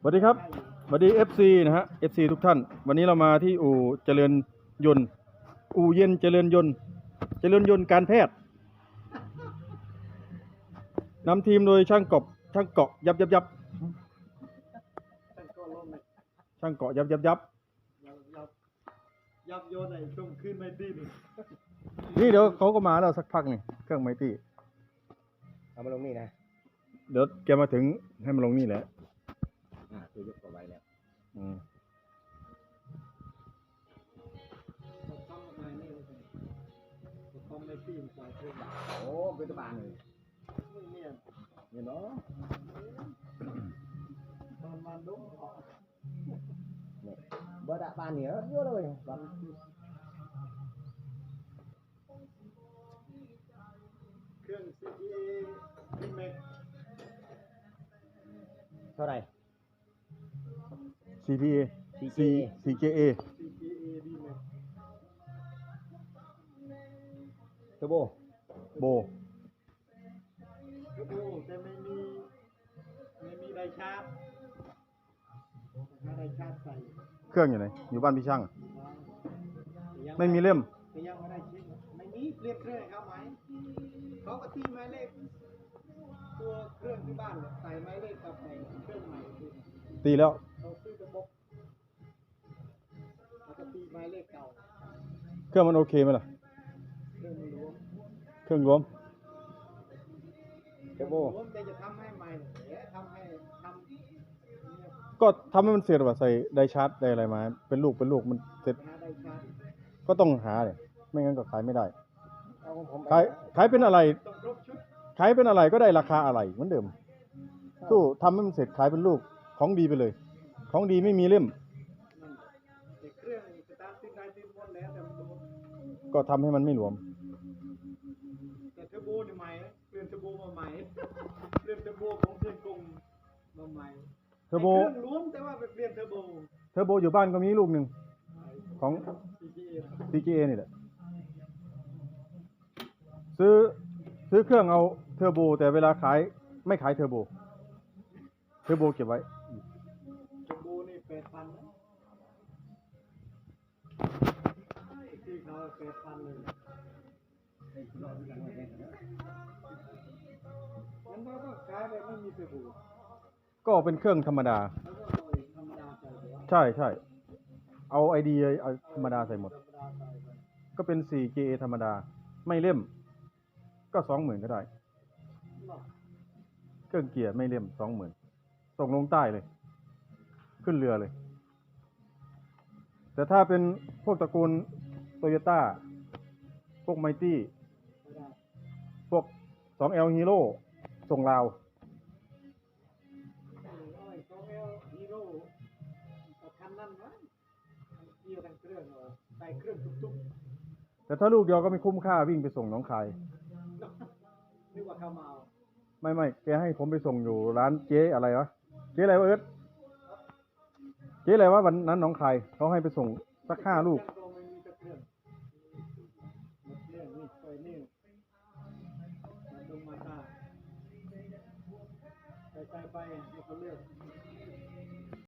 สวัสดีครับสวัสดี FC นะฮะ FC ทุกท่าน วันนี้เรามาที่อู่เจริญยนต์ อู่เย็นเจริญยนต์ เจริญยนต์การแพทย์นำทีมโดยช่างกบช่างเกาะยับยับยับช่างเกาะยับยับยับยับยับยับโยนไอ้ตรงขึ้นไม่ดีนี่นี่เดี๋ยวเขาก็มาแล้วสักพักนี่เครื่องไมตี้เอามาลงนี่นะ เดี๋ยวแกมาถึงให้มันลงนี่แหละ คือยกตัวไว้แล้วอืมเราทำอะไรนี่ลยเราทำไม่ตีมใส่เครื่องโอ้เป็นตะบานเลยเนี่ยเนี่ยเนาะตอนมันดุ้งออกเนี่ยบอร์ตะบานเนี่ยเยอะเลยบันเครื่อง CTA รีเมคเท่าไหร่ CPA CKA CKA CTA รีเมคเทอร์โบโบโอ้โหแต่ไม่มีไม่มีไดชาร์จหาไดชาร์จใส่เครื่องอยู่ไหน อยู่บ้านพี่ช่างอะยังไม่มีเล่ม แต่ยังไม่ได้เช็คไม่มีเปลี่ยนเครื่องให้เขาไหมเขาก็ตีหมายเลขตัวเครื่องที่บ้านเนี่ยใส่หมายเลขกับไอ้เครื่องใหม่ ตีแล้วเราซื้อ รื่องมันโอเคไหมล่ะ เครื่องมันรวมเครื่องรวมเทอร์โบรวมแต่จะทำให้ใหม่เดี๋ยวทำให้ทำเนี่ยก็ทำให้มันเสร็จว่าใส่ไดชาร์จได้อะไรมา เป็นลูกเป็นลูกมันเสร็จหาได้ชาร์จก็ต้องหาเลยไม่งั้นก็ขายไม่ได้เอาของผมขายขายเป็นอะไรต้องครบชุดขายเป็นอะไรก็ได้ราคาอะไรเหมือนเดิมสู้ทำให้มันเสร็จขายเป็นลูกของดีไปเลย ของดีไม่มีเล่ม ก็ทำให้มันไม่รวม แต่เทอร์โบเนี่ยใหม่นะเปลี่ยนเทอร์โบมาใหม่ เปลี่ยนเทอร์โบของเพื่อนกงมาใหม่เทอร์โบ แต่เครื่องรวมแต่ว่าไปเปลี่ยนเทอร์โบเทอร์โบอยู่บ้านก็มีลูกหนึ่งของ CGA นะ CGA นี่แหละ ซื้อซื้อเครื่องเอาเทอร์โบ แต่เวลาขายไม่ขายเทอร์โบ เทอร์โบเก็บไว้ เทอร์โบนี่แปดพันนะ เขาแปดพันเลยงั้นเราต้องขายแบบไม่มีเทอร์โบก็เป็นเครื่องธรรมดา แล้วก็เอาอีกธรรมดาใส่ไปว่าใช่ใช่เอาไอเดียเอาธรรมดาใส่หมด ธรรมดาใส่ไปก็เป็น 4GA ธรรมดา ไม่เล่ม ก็สองหมื่นก็ได้เนาะเครื่องเกียร์ไม่เล่มสองหมื่นส่งลงใต้เลย ขึ้นเรือเลย แต่ถ้าเป็นพวกตระกูล โตโยต้า พวกไมตี้ไม่ได้พวก 2L Hero ส่งลาวเอาไอ้สองเอลฮีโร่เอาคันนั้นวะเกี่ยวกันเครื่องเหรอใส่เครื่องทุกแต่ถ้าลูกเดียวก็ไม่คุ้มค่าวิ่งไปส่งหน้องคายๆนึกว่าเขามาเอาไม่ไม่แกให้ผมไปส่งอยู่ร้านเจ๊อะไรวะ เจ๊อะไรวะเอิร์ธเจ๊อะไรวะวันนั้นหน้องคายเขาให้ไปส่งสักห้าลูก ไปกับเ